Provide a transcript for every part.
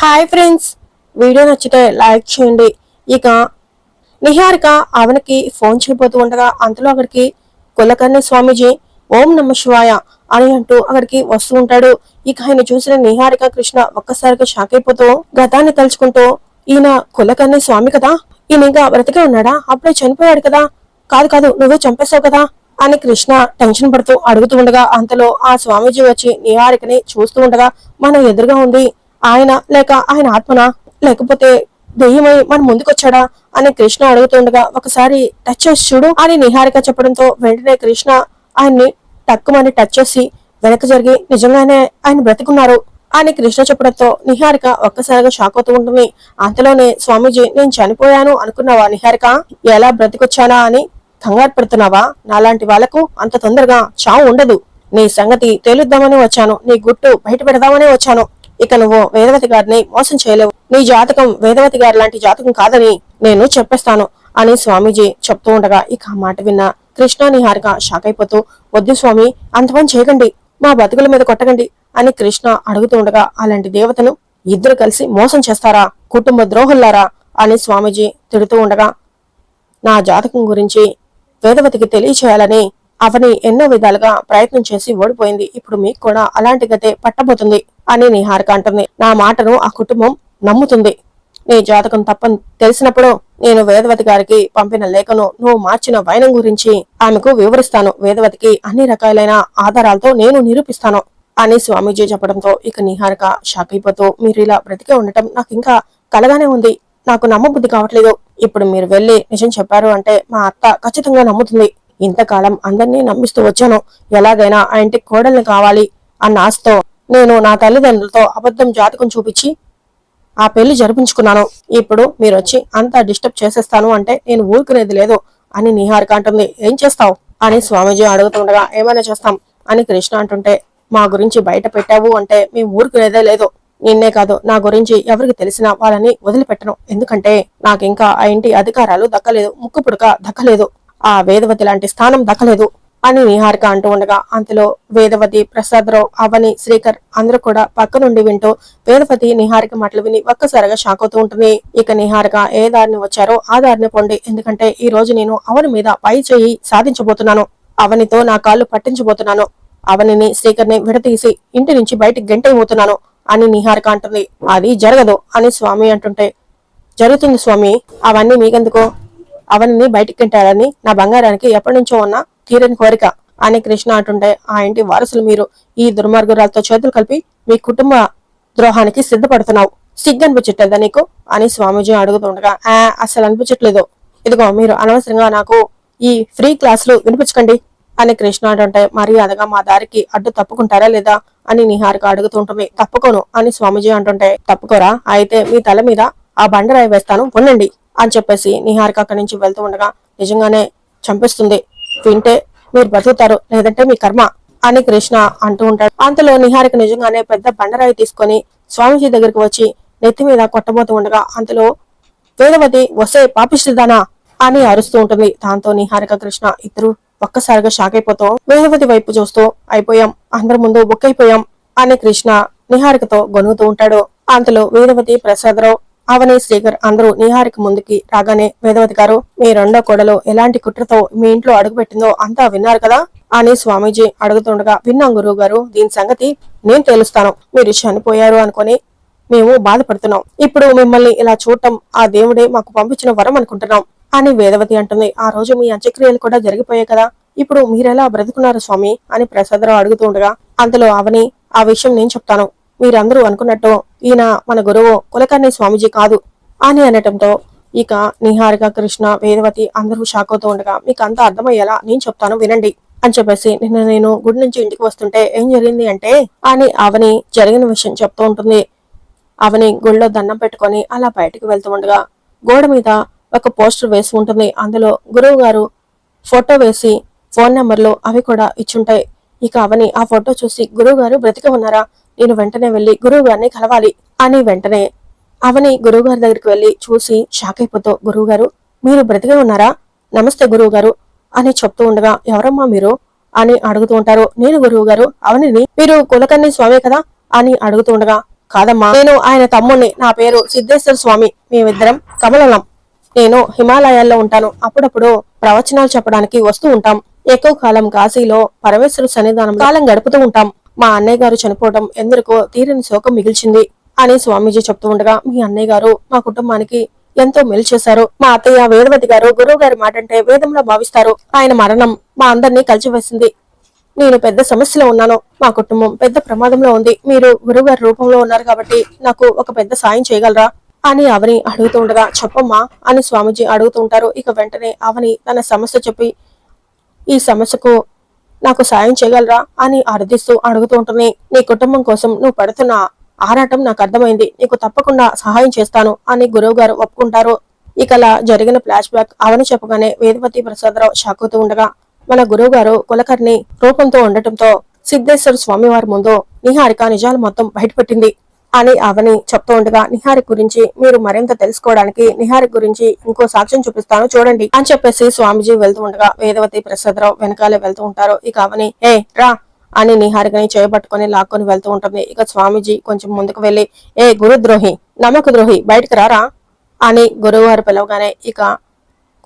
Hi friends. Video నచ్చితే like చేయండి. ఇక నిహారిక అవనికి ఫోన్ చేయబోతూ ఉండగా అంతలో అక్కడికి కులకర్ణి స్వామీజీ ఓం నమ శివాయ అని అంటూ అక్కడికి వస్తూ ఉంటాడు. ఇక ఆయన చూసిన నిహారిక కృష్ణ ఒక్కసారిగా షాక్ అయిపోతూ గతాన్ని తలుచుకుంటూ ఈయన కులకర్ణి స్వామి కదా? ఈయన ఇంకా బ్రతికే ఉన్నాడా? అప్పుడే చనిపోయాడు కదా? కాదు కాదు నువ్వే చంపేశావు కదా? అని కృష్ణ టెన్షన్ పడుతూ అడుగుతూ ఉండగా అంతలో ఆ స్వామీజీ వచ్చి నిహారికని చూస్తూ ఉండగా మన ఎదురుగా ఉంది. ఆయన లేక ఆయన ఆత్మనా? లేకపోతే దెయ్యమై మన ముందుకొచ్చాడా? అని కృష్ణ అడుగుతుండగా ఒకసారి టచ్ చేసి చూడు అని నిహారిక చెప్పడంతో వెంటనే కృష్ణ ఆయన్ని టక్కుమని టచ్ చేసి వెనక జరిగి నిజంగానే ఆయన బ్రతికున్నారు అని కృష్ణ చెప్పడంతో నిహారిక ఒక్కసారిగా షాక్ అవుతూ ఉంటుంది. అంతలోనే స్వామీజీ నేను చనిపోయాను అనుకున్నావా నిహారిక? ఎలా బ్రతికొచ్చానా అని కంగారు పెడుతున్నావా? నాలాంటి వాళ్ళకు అంత తొందరగా చావు ఉండదు. నీ సంగతి తేలుద్దామని వచ్చాను. నీ గుట్టు బయట పెడదామని వచ్చాను. ఇక నువ్వు వేదవతి గారిని మోసం చేయలేవు. నీ జాతకం వేదవతి గారి లాంటి జాతకం కాదని నేను చెప్పేస్తాను అని స్వామీజీ చెప్తూ ఉండగా ఇక ఆ మాట విన్న కృష్ణ నిహారిక షాక్ అయిపోతూ వద్దు స్వామి అంతమని చేయకండి. మా బతుకుల మీద కొట్టకండి అని కృష్ణ అడుగుతూ ఉండగా అలాంటి దేవతను ఇద్దరు కలిసి మోసం చేస్తారా? కుటుంబ ద్రోహుల్లారా? అని స్వామీజీ తిడుతూ ఉండగా నా జాతకం గురించి వేదవతికి తెలియచేయాలని అవని ఎన్నో విధాలుగా ప్రయత్నం చేసి ఓడిపోయింది. ఇప్పుడు మీకు కూడా అలాంటి గతే పట్టబోతుంది. అని నిహారిక అంటుంది. నా మాటను ఆ కుటుంబం నమ్ముతుంది. నీ జాతకం తప్పని తెలిసినప్పుడు నేను వేదవతి గారికి పంపిన లేఖను నువ్వు మార్చిన వైనం గురించి ఆమెకు వివరిస్తాను. వేదవతికి అన్ని రకాలైన ఆధారాలతో నేను నిరూపిస్తాను అని స్వామీజీ చెప్పడంతో ఇక నిహారిక షాక్ అయిపోతూ మీరు ఇలా బ్రతికే ఉండటం నాకు ఇంకా కలగానే ఉంది. నాకు నమ్మబుద్ధి కావట్లేదు. ఇప్పుడు మీరు వెళ్ళి నిజం చెప్పారు అంటే మా అత్త ఖచ్చితంగా నమ్ముతుంది. ఇంతకాలం అందరినీ నమ్మిస్తూ వచ్చాను. ఎలాగైనా ఆ ఇంటికి కోడల్ని కావాలి అన్న ఆశతో నేను నా తల్లిదండ్రులతో అబద్ధం జాతకం చూపించి ఆ పెళ్ళి జరిపించుకున్నాను. ఇప్పుడు మీరు వచ్చి అంతా డిస్టర్బ్ చేసేస్తాను అంటే నేను ఊరుకునేది లేదు అని నిహారిక అంటుంది. ఏం చేస్తావు? అని స్వామీజీ అడుగుతుండగా ఏమైనా చేస్తాం? అని కృష్ణ అంటుంటే మా గురించి బయట పెట్టావు అంటే మేము ఊరుకునేదే లేదు. నిన్నే కాదు నా గురించి ఎవరికి తెలిసినా వాళ్ళని వదిలిపెట్టను. ఎందుకంటే నాకు ఇంకా ఆ ఇంటి అధికారాలు దక్కలేదు ముక్కు పుడక దక్కలేదు. ఆ వేదవతి లాంటి స్థానం దక్కలేదు. అని నిహారిక అంటూ ఉండగా అంతలో వేదవతి ప్రసాదరావు అవని శ్రీకర్ అందరూ కూడా పక్క నుండి వింటూ వేదవతి నిహారిక మాటలు విని ఒక్కసారిగా షాక్ అవుతూ ఉంటుంది. ఇక నిహారిక ఏ దారిని వచ్చారో ఆ దారిని పొండి. ఎందుకంటే ఈ రోజు నేను అవని మీద పై చేయి సాధించబోతున్నాను. అవనితో నా కాళ్ళు పట్టించబోతున్నాను. అవనిని శ్రీకర్ని విడతీసి ఇంటి నుంచి బయటికి గెంటైపోతున్నాను అని నిహారిక అంటుంది. అది జరగదు అని స్వామి అంటుంటే జరుగుతుంది స్వామి అవన్నీ మీకెందుకో? అవన్నీ బయటికి గెంటారని నా బంగారానికి ఎప్పటి నుంచో ఉన్న తీరని కోరిక. అని కృష్ణ అంటుంటే ఆ ఇంటి వారసులు మీరు ఈ దుర్మార్గురాలతో చేతులు కలిపి మీ కుటుంబ ద్రోహానికి సిద్ధపడుతున్నావు. సిగ్గు అనిపించట్లేదా నీకు? అని స్వామీజీ అడుగుతుండగా ఆ అసలు అనిపించట్లేదు. ఇదిగో మీరు అనవసరంగా నాకు ఈ ఫ్రీ క్లాసులు వినిపించకండి. అని కృష్ణ అంటుంటే మర్యాదగా మా దారికి అడ్డు తప్పుకుంటారా లేదా? అని నిహారిక అడుగుతుంటుంది. తప్పుకోను అని స్వామీజీ అంటుంటే తప్పుకోరా అయితే మీ తల మీద ఆ బండరాయి వేస్తాను ఉండండి అని చెప్పేసి నిహారిక అక్కడి నుంచి వెళ్తూ ఉండగా నిజంగానే చంపిస్తుంది. వింటే మీరు బతుకుతారు లేదంటే మీ కర్మ అని కృష్ణ అంటూ ఉంటాడు. అంతలో నిహారిక నిజంగానే పెద్ద బండరాయి తీసుకొని స్వామీజీ దగ్గరికి వచ్చి నెత్తి మీద కొట్టబోతూ ఉండగా అంతలో వేదవతి వసే పాపిస్తుదానా అని అరుస్తూ ఉంటుంది. దాంతో నిహారిక కృష్ణ ఇద్దరు ఒక్కసారిగా షాక్ అయిపోతాం వేదవతి వైపు చూస్తూ అయిపోయాం అందరి ముందు బుక్కైపోయాం అని కృష్ణ నిహారికతో గొనుగుతూ ఉంటాడు. అంతలో వేదవతి ప్రసాదరావు అవని శ్రీకర్ అందరూ నిహారిక ముందుకి రాగానే వేదవతి గారు మీ రెండో కోడలు ఎలాంటి కుట్రతో మీ ఇంట్లో అడుగుపెట్టిందో అంతా విన్నారు కదా? అని స్వామీజీ అడుగుతుండగా విన్నాం గురువు గారు దీని సంగతి నేను తెలుస్తాను. మీరు చనిపోయారు అనుకొని మేము బాధపడుతున్నాం. ఇప్పుడు మిమ్మల్ని ఇలా చూడటం ఆ దేవుడే మాకు పంపించిన వరం అనుకుంటున్నాం అని వేదవతి అంటుంది. ఆ రోజు మీ అంత్యక్రియలు కూడా జరిగిపోయాయి కదా. ఇప్పుడు మీరెలా బ్రతుకున్నారు స్వామి? అని ప్రసాదరావు అడుగుతుండగా అందులో అవని ఆ విషయం నేను చెప్తాను. మీరందరూ అనుకున్నట్టు ఈయన మన గురువు కులకర్ణి స్వామీజీ కాదు అని అనటంతో ఇక నిహారిక కృష్ణ వేదవతి అందరూ షాక్ అవుతూ ఉండగా మీకు అంతా అర్థమయ్యేలా నేను చెప్తాను వినండి అని చెప్పేసి నిన్న నేను గుడి నుంచి ఇంటికి వస్తుంటే ఏం జరిగింది అంటే అని అవని జరిగిన విషయం చెప్తూ ఉంటుంది. అవని గుళ్ళో దండం పెట్టుకొని అలా బయటకు వెళ్తూ ఉండగా గోడ మీద ఒక పోస్టర్ వేసి ఉంటుంది. అందులో గురువు గారు ఫోటో వేసి ఫోన్ నెంబర్లు అవి కూడా ఇచ్చుంటాయి. ఇక అవని ఆ ఫోటో చూసి గురువు గారు బ్రతికి ఉన్నారా? నేను వెంటనే వెళ్ళి గురువు గారిని కలవాలి అని వెంటనే అవని గురువు గారి దగ్గరికి వెళ్ళి చూసి షాక్ అయిపోతూ గురువు గారు మీరు బ్రతికే ఉన్నారా? నమస్తే గురువు గారు అని చెప్తూ ఉండగా ఎవరమ్మా మీరు? అని అడుగుతూ ఉంటారు. నేను గురువు గారు అవనిని మీరు కులకర్ణి స్వామి కదా? అని అడుగుతూ ఉండగా కాదమ్మా నేను ఆయన తమ్ముణ్ణి. నా పేరు సిద్ధేశ్వర స్వామి. మేమిద్దరం కమలలం. నేను హిమాలయాల్లో ఉంటాను. అప్పుడప్పుడు ప్రవచనాలు చెప్పడానికి వస్తూ ఉంటాం. ఎక్కువ కాలం కాశీలో పరమేశ్వర సన్నిధానం కాలం గడుపుతూ ఉంటాం. మా అన్నయ్య గారు చనిపోవడం ఎందరికో తీరని శోకం మిగిల్చింది అని స్వామీజీ చెప్తూ ఉండగా మీ అన్నయ్య గారు మా కుటుంబానికి ఎంతో మేలు చేశారు. మా అత్తయ్య వేదవతి గారు గురువు గారి మాట అంటే వేదంలో భావిస్తారు. ఆయన మరణం మా అందరినీ కలిసివేసింది నేను పెద్ద సమస్యలో ఉన్నాను. మా కుటుంబం పెద్ద ప్రమాదంలో ఉంది. మీరు గురువుగారి రూపంలో ఉన్నారు కాబట్టి నాకు ఒక పెద్ద సాయం చేయగలరా? అని అవని అడుగుతూ ఉండగా చెప్పమ్మా అని స్వామీజీ అడుగుతూ ఉంటారు. ఇక వెంటనే అవని తన సమస్య చెప్పి ఈ సమస్యకు నాకు సాయం చేయగలరా అని అర్థిస్తూ అడుగుతూ ఉంటుంది నీ కుటుంబం కోసం నువ్వు పడుతున్న ఆరాటం నాకు అర్థమైంది. నీకు తప్పకుండా సహాయం చేస్తాను అని గురువు గారు ఒప్పుకుంటారు. ఇకలా జరిగిన ఫ్లాష్ బ్యాక్ అవని చెప్పగానే వేదవతి ప్రసాదరావు షాకుతూ ఉండగా మన గురువు గారు కులకర్ణి రూపంతో ఉండటంతో సిద్ధేశ్వర స్వామి వారి ముందు నిహారిక నిజాలు మొత్తం బయటపెట్టింది. అని అవని చెప్తూ ఉండగా నిహారిక గురించి మీరు మరింత తెలుసుకోవడానికి నిహారిక గురించి ఇంకో సాక్ష్యం చూపిస్తాను చూడండి అని చెప్పేసి స్వామిజీ వెళ్తూ ఉండగా వేదవతి ప్రసాదరావు వెనకాలే వెళ్తూ ఉంటారు. ఇక అవని ఏ రా అని నిహారికని చేయబట్టుకొని లాక్కొని వెళ్తూ ఉంటుంది. ఇక స్వామీజీ కొంచెం ముందుకు వెళ్ళి ఏ గురుద్రోహి నమ్మక ద్రోహి బయటకు రారా? అని గురువుగారు పిలవగానే ఇక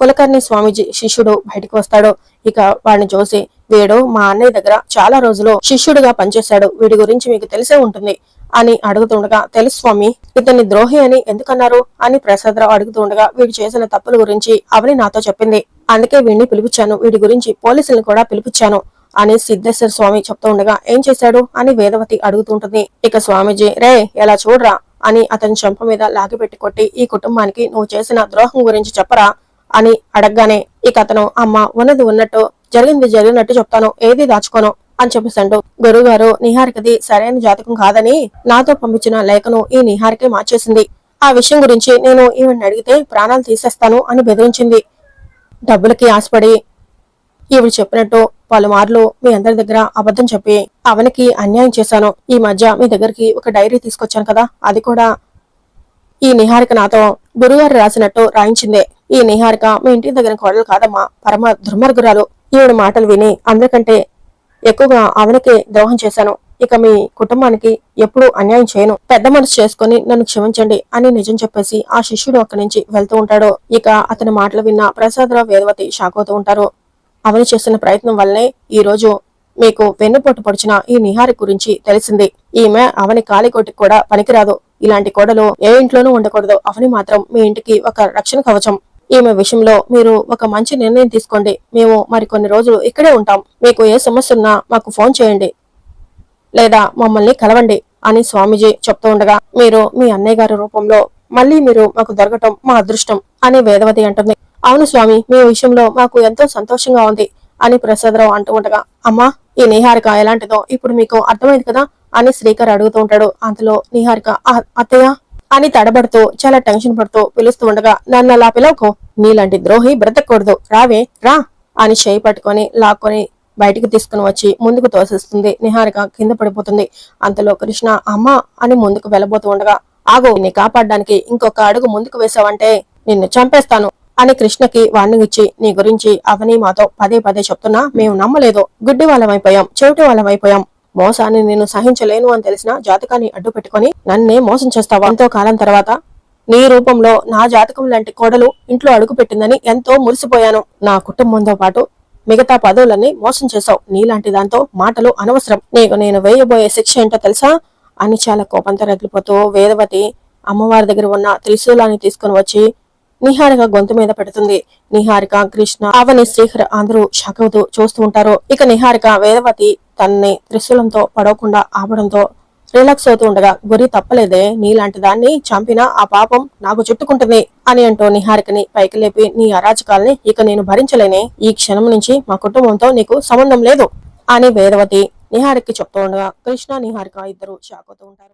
కులకర్ణి స్వామీజీ శిష్యుడు బయటకు వస్తాడు. ఇక వాడిని చూసి వీడు మా అన్నయ్య దగ్గర చాలా రోజులు శిష్యుడిగా పనిచేశాడు. వీడి గురించి మీకు తెలిసే ఉంటుంది. అని అడుగుతుండగా తెలుసు స్వామి ఇతన్ని ద్రోహి అని ఎందుకన్నారు? అని ప్రసాదరావు అడుగుతుండగా వీడు చేసిన తప్పుల గురించి అవని నాతో చెప్పింది. అందుకే వీడిని పిలిపించాను. వీడి గురించి పోలీసులను కూడా పిలిపించాను. అని సిద్ధేశ్వర స్వామి చెప్తూ ఉండగా ఏం చేశాడు? అని వేదవతి అడుగుతుంటుంది. ఇక స్వామీజీ రే ఎలా చూడరా? అని అతని చెంప మీద లాగిపెట్టి కొట్టి ఈ కుటుంబానికి నువ్వు చేసిన ద్రోహం గురించి చెప్పరా? అని అడగగానే ఇక అతను అమ్మ ఉన్నది ఉన్నట్టు జరిగింది జరిగినట్టు చెప్తాను. ఏది దాచుకోను? అని చెప్పేసంటూ గురుగారు నిహారికది సరైన జాతకం కాదని నాతో పంపించిన లేఖను ఈ నిహారికే మార్చేసింది. ఆ విషయం గురించి నేను ఈవిని అడిగితే ప్రాణాలు తీసేస్తాను అని బెదిరించింది. డబ్బులకి ఆశపడి ఈవిడ చెప్పినట్టు పలుమార్లు మీ అందరి దగ్గర అబద్ధం చెప్పి అవనికి అన్యాయం చేశాను. ఈ మధ్య మీ దగ్గరికి ఒక డైరీ తీసుకొచ్చాను కదా అది కూడా ఈ నిహారిక నాతో గురుగారు రాసినట్టు రాయించిందే. ఈ నిహారిక మీ ఇంటి దగ్గర కోడలు కాదమ్మా పరమ దుర్మార్గురాలు. ఈవిడ మాటలు విని అందరికంటే ఎక్కువగా అవనికి ద్రోహం చేశాను. ఇక మీ కుటుంబానికి ఎప్పుడూ అన్యాయం చేయను. పెద్ద మనసు చేసుకుని నన్ను క్షమించండి అని నిజం చెప్పేసి ఆ శిష్యుడు అక్కడి నుంచి వెళ్తూ ఉంటాడు. ఇక అతని మాటలు విన్న ప్రసాదరావు వేదవతి షాక్ అవుతూ ఉంటారు. అవని చేస్తున్న ప్రయత్నం వల్లనే ఈ రోజు మీకు వెన్నుపోటు పొడిచిన ఈ నిహారి గురించి తెలిసింది. ఈమె అవని కాలికోటికి కూడా పనికిరాదు. ఇలాంటి కోడలు ఏ ఇంట్లోనూ ఉండకూడదు. అవని మాత్రం మీ ఇంటికి ఒక రక్షణ కవచం. ఈమె విషయంలో మీరు ఒక మంచి నిర్ణయం తీసుకోండి. మేము మరికొన్ని రోజులు ఇక్కడే ఉంటాం. మీకు ఏ సమస్య ఉన్నా మాకు ఫోన్ చేయండి. లేదా మమ్మల్ని కలవండి అని స్వామీజీ చెప్తూ ఉండగా మీరు మీ అన్నయ్య గారి రూపంలో మళ్ళీ మీరు మాకు దొరకటం మా అదృష్టం అని వేదవతి అంటుంది. అవును స్వామి మీ విషయంలో మాకు ఎంతో సంతోషంగా ఉంది అని ప్రసాదరావు అంటూ ఉండగా అమ్మా ఈ నిహారిక ఎలాంటిదో ఇప్పుడు మీకు అర్థమైంది కదా అని శ్రీకర్ అడుగుతూ ఉంటాడు. అంతలో నిహారిక అత్తయ్య అని తడబడుతూ చాలా టెన్షన్ పడుతూ పిలుస్తూ ఉండగా నన్ను అలా పిలవకు నీలాంటి ద్రోహి బ్రతకూడదు. రావే రా అని చేయి పట్టుకొని లాక్కొని బయటికి తీసుకుని వచ్చి ముందుకు తోసిస్తుంది. నిహారిక కింద పడిపోతుంది. అంతలో కృష్ణ అమ్మ అని ముందుకు వెళ్ళబోతూ ఉండగా ఆగు నీ కాపాడడానికి ఇంకొక అడుగు ముందుకు వేసావంటే నిన్ను చంపేస్తాను అని కృష్ణకి వార్నింగ్ ఇచ్చి నీ గురించి అవని మాతో పదే పదే చెప్తున్నా. మేము నమ్మలేదు. గుడ్డి వాళ్ళమైపోయాం చెవిటి వాళ్ళమైపోయాం మోసాన్ని నేను సహించలేను అని తెలిసిన జాతకాన్ని అడ్డు పెట్టుకుని నన్నే మోసం చేస్తావా? ఎంతో కాలం తర్వాత నీ రూపంలో నా జాతకం లాంటి కోడలు ఇంట్లో అడుగు పెట్టిందని ఎంతో మురిసిపోయాను. నా కుటుంబంతో పాటు మిగతా పదవులన్నీ మోసం చేశావు. నీలాంటి దాంతో మాటలు అనవసరం. నీకు నేను వేయబోయే శిక్ష ఏంటో తెలుసా? అని చాలా కోపంతో రగిలిపోతూ వేదవతి అమ్మవారి దగ్గర ఉన్న త్రిశూలాన్ని తీసుకుని వచ్చి నిహారిక గొంతు మీద పెడుతుంది. నిహారిక కృష్ణ అవని శ్రీహర్ అందరూ షాకవుతూ చూస్తూ ఉంటారు. ఇక నిహారిక వేదవతి తనని త్రిశూలంతో పడవకుండా ఆపడంతో రిలాక్స్ అవుతూ ఉండగా గురి తప్పలేదే నీలాంటి దాన్ని చంపినా ఆ పాపం నాకు చుట్టుకుంటుంది అని అంటూ నిహారికని పైకి లేపి నీ అరాచకాల్ని ఇక నేను భరించలేనే ఈ క్షణం నుంచి మా కుటుంబంతో నీకు సంబంధం లేదు అని వేదవతి నిహారికకి చెప్తూ ఉండగా కృష్ణ నిహారిక ఇద్దరు షాక్ అవుతూ ఉంటారు.